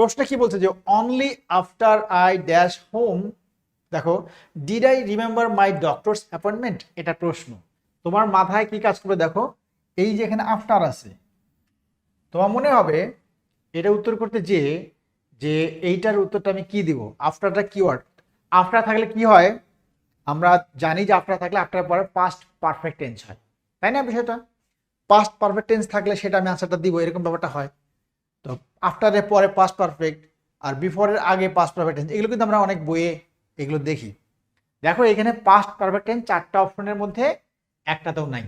প্রশ্ন কি বলছে যে only after I dash home দেখো did I remember my doctor's appointment এটা প্রশ্ন। তোমার মাথায় কি কাজ করবে দেখো, এই যে এখানে আফটার আছে, তোমার মনে হবে এটা উত্তর করতে যে যে, এইটার উত্তরটা আমি কি দিব? আফটারটা কিওয়ার্ড আফটার থাকলে কি হয়? আমরা জানি যে আফটার থাকলে আফটার পরে পাস্ট পারফেক্ট টেন্স হয়। তাই না বিষয়টা? পাস্ট পারফেক্ট টেন্স থাকলে সেটা আমি আনসারটা দিব, এরকম ব্যাপারটা হয়। তো আফটারের পরে পাস্ট পারফেক্ট আর বিফোরের আগে পাস্ট পারফেক্ট টেন্স এগুলো কিন্তু আমরা অনেক বইয়ে এগুলো দেখি। দেখো এখানে পাস্ট পারফেক্ট টেন্স চারটা অপশনের মধ্যে একটাতেও নাই।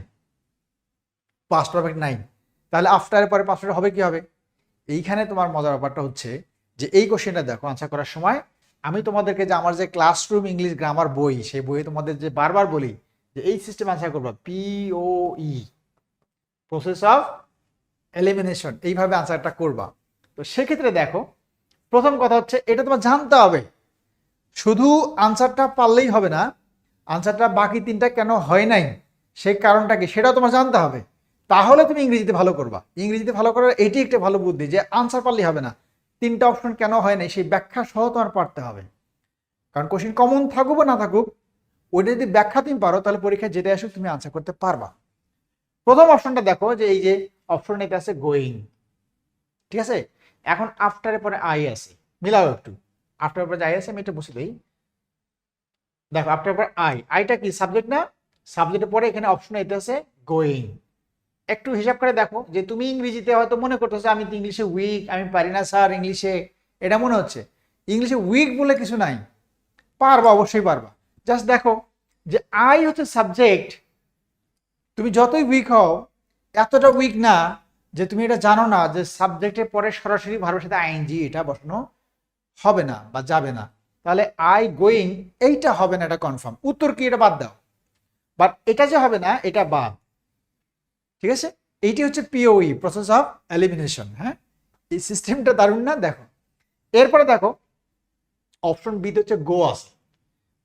পাস্ট পারফেক্ট নাই। তাহলে আফটারের পরে পাস্ট হবে কি হবে? এইখানে তোমার মজার ব্যাপারটা হচ্ছে যে এই কোশ্চেনটা দেখো আনসার করার সময় আমি তোমাদেরকে যে আমার যে ক্লাসরুম ইংলিশ গ্রামার বই, সেই বইয়ে তোমাদের যে বারবার বলি যে এই সিস্টেম আনসার করবা পিও ই প্রসেস অফ এলিমিনেশন এইভাবে আনসারটা করবা। তো সেক্ষেত্রে দেখো, প্রথম কথা হচ্ছে, এটা তোমার জানতে হবে। শুধু আনসারটা পারলেই হবে না আনসারটা বাকি তিনটা কেন হয় নাই সেই কারণটা কি, সেটাও তোমার জানতে হবে। তাহলে তুমি ইংরেজিতে ভালো করবা। ইংরেজিতে ভালো করার এটি একটা ভালো বুদ্ধি যে আনসার পারলেই হবে না। তিনটা অপশন কেন হয় নাই, সেই ব্যাখ্যা সহ তোমার পারতে হবে। কারণ কোশ্চিন কমন থাকুক বা না থাকুক ওইটা যদি ব্যাখ্যা তুমি পারো, তাহলে পরীক্ষায় যেতে আসুক, তুমি আনসার করতে পারবা। প্রথম অপশনটা দেখো যে এই যে অপশন এতে আছে গোয়িং ঠিক আছে? এখন আফটারের পরে আই আছে। মিলাও একটু। আফটারের পরে আই আছে, আমি এটা বুঝে দিই। দেখো আফটার পরে আই আইটা কি? সাবজেক্ট না? সাবজেক্টের পরে এখানে অপশন এতে আছে গোয়িং একটু হিসাব করে দেখো, যে তুমি ইংরেজিতে হয়তো মনে করতেছো, আমি ইংলিশে উইক আমি পারি না স্যার ইংলিশে। এটা মনে হচ্ছে। ইংলিশে উইক বলে কিছু নাই। পারবা, অবশ্যই পারবা। জাস্ট দেখো, যে আই হচ্ছে সাবজেক্ট তুমি যতই উইক হও এতটা উইক না যে তুমি এটা জানো না যে সাবজেক্টের পরে সরাসরি ভার্বের সাথে আইএনজি এটা বসানো হবে না বা যাবে না। তাহলে আই গোয়িং এইটা হবে না, এটা কনফার্ম উত্তর কি এটা বাদ দাও। বাট এটা যে হবে না, এটা বাদ। ঠিক আছে? এইটি হচ্ছে পিওই প্রসেস অফ এলিমিনেশন হ্যাঁ? এই সিস্টেমটা দারুণ না? দেখো। এরপরে দেখো অপশন বিতে হচ্ছে গো আছে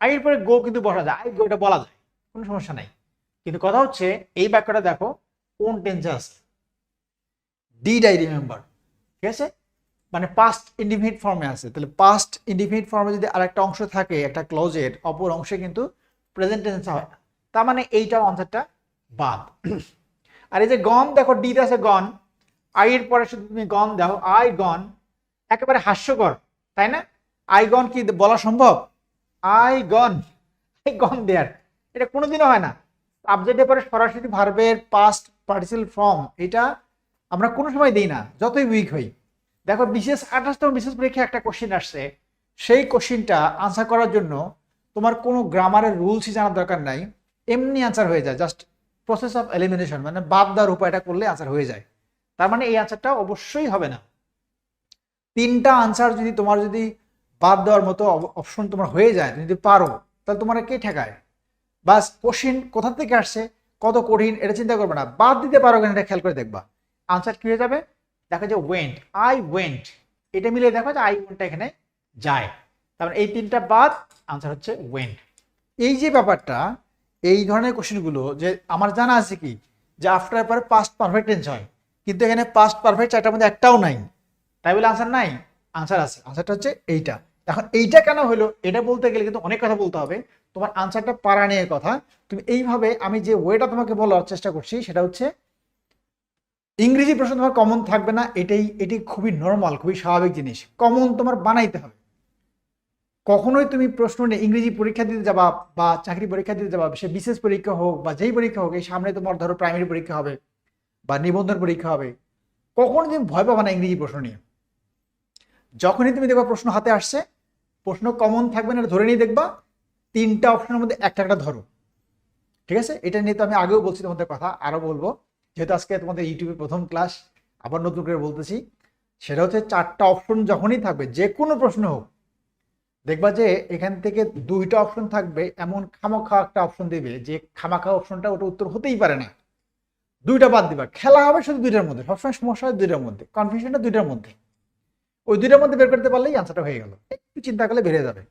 আই এরপরে গো কিন্তু বসা যায়। আই গো এটা বলা যায়। কোনো সমস্যা নাই। কিন্তু কথা হচ্ছে, এই বাক্যটা দেখো কোন টেন্সে আছে ডিড আই রিমেম্বার ঠিক আছে? মানে পাস্ট ইন্ডিফিনিট ফর্মে আছে। তাহলে পাস্ট ইন্ডিফিনিট ফর্মে যদি আরেকটা অংশ থাকে, একটা ক্লোজের অপর অংশে কিন্তু প্রেজেন্ট টেন্স হয়। তার মানে এইটাও আনসারটা বাদ। আর এই যে গন দেখো ডিতে আছে গন আই এর পরে শুধু তুমি গন দাও আই গন একেবারে হাস্যকর, তাই না? আই গন কি বলা সম্ভব? I gone I gone there এটা কোনোদিনও হয় না। সাবজেক্টের পরে সরাসরি ভার্বের পাস্ট পার্টিসিল ফর্ম এটা আমরা কোনো সময় দিই না, যতই উইক হই। দেখো, বিশেষ আঠাশতম বিশেষ পরীক্ষায় একটা কোশ্চিন আসছে। সেই কোশ্চিনটা আনসার করার জন্য তোমার কোনো গ্রামারের রুলসই জানার দরকার নাই। এমনি আনসার হয়ে যায় জাস্ট প্রসেস অফ এলিমিনেশন মানে বাদ দেওয়ার উপায়টা করলে আনসার হয়ে যায়। তার মানে এই আনসারটা অবশ্যই হবে না। তিনটা আনসার যদি তোমার যদি বাদ দেওয়ার মতো অপশন তোমার হয়ে যায় তুমি যদি পারো, তাহলে তোমার কে ঠেকায়? বাস, কোশ্চিন কোথা থেকে আসছে, কত কঠিন, এটা চিন্তা করবে না। বাদ দিতে পারো কেন, এটা খেয়াল করে দেখবা। আনসার কি হয়ে যাবে? দেখো যে ওয়েন্ট আই ওয়েন্ট এটা মিলে দেখো যে আই ওয়েন্টটা এখানে যায়। তারপরে এই তিনটা বাদ আনসার হচ্ছে ওয়েন্ট এই যে ব্যাপারটা, এই ধরনের কোশ্চেনগুলো যে আমার জানা আছে কি, যে আফটার পরে পাস্ট পারফেক্ট টেন্স হয়। কিন্তু এখানে পাস্ট পারফেক্ট চারটার মধ্যে একটাও নাই। তাই বলে আনসার নাই? আনসার আছে। আনসারটা হচ্ছে এইটা। এখন এইটা কেন হলো, এটা বলতে গেলে কিন্তু অনেক কথা বলতে হবে। তোমার আনসারটা পারা নিয়ে কথা। তুমি এইভাবে আমি যে ওয়েটা তোমাকে বলার চেষ্টা করছি, সেটা হচ্ছে ইংরেজি প্রশ্ন তোমার কমন থাকবে না, এটাই, এটি খুবই নর্মাল খুবই স্বাভাবিক জিনিস। কমন তোমার বানাইতে হবে। কখনোই তুমি প্রশ্ন নিয়ে ইংরেজি পরীক্ষা দিতে যাবা বা চাকরি পরীক্ষা দিতে যাবা, সে বিশেষ পরীক্ষা হোক বা যেই পরীক্ষা হোক, এই সামনে তোমার ধরো প্রাইমারি পরীক্ষা হবে বা নিবন্ধন পরীক্ষা হবে কখনো তুমি ভয় পাবা না ইংরেজি প্রশ্ন নিয়ে। যখনই তুমি দেখবা প্রশ্ন হাতে আসছে, প্রশ্ন কমন থাকবে না ধরে নিয়ে দেখবা তিনটা অপশনের মধ্যে একটা একটা ধরো। ঠিক আছে? এটা নিয়ে তো আমি আগেও বলছি তোমাদের কথা, আরও বলব। যেহেতু আজকে তোমাদের ইউটিউবে প্রথম ক্লাস আবার নতুন করে বলতেছি, সেটা হচ্ছে চারটা অপশন যখনই থাকবে, যে কোনো প্রশ্ন হোক, দেখবা যে এখান থেকে দুইটা অপশন থাকবে, এমন খামাখা একটা অপশন দেবে, যে খামাখা অপশনটা ওটা উত্তর হতেই পারে না। দুইটা বাদ দিবা। খেলা হবে শুধু দুইটার মধ্যে, সবসময় সমস্যা হয় দুইটার মধ্যে কনফিউশনটা দুইটার মধ্যে। ওই দুইটার মধ্যে বের করতে পারলেই আনসারটা হয়ে গেল। একটু চিন্তা করলে বেড়ে যাবে।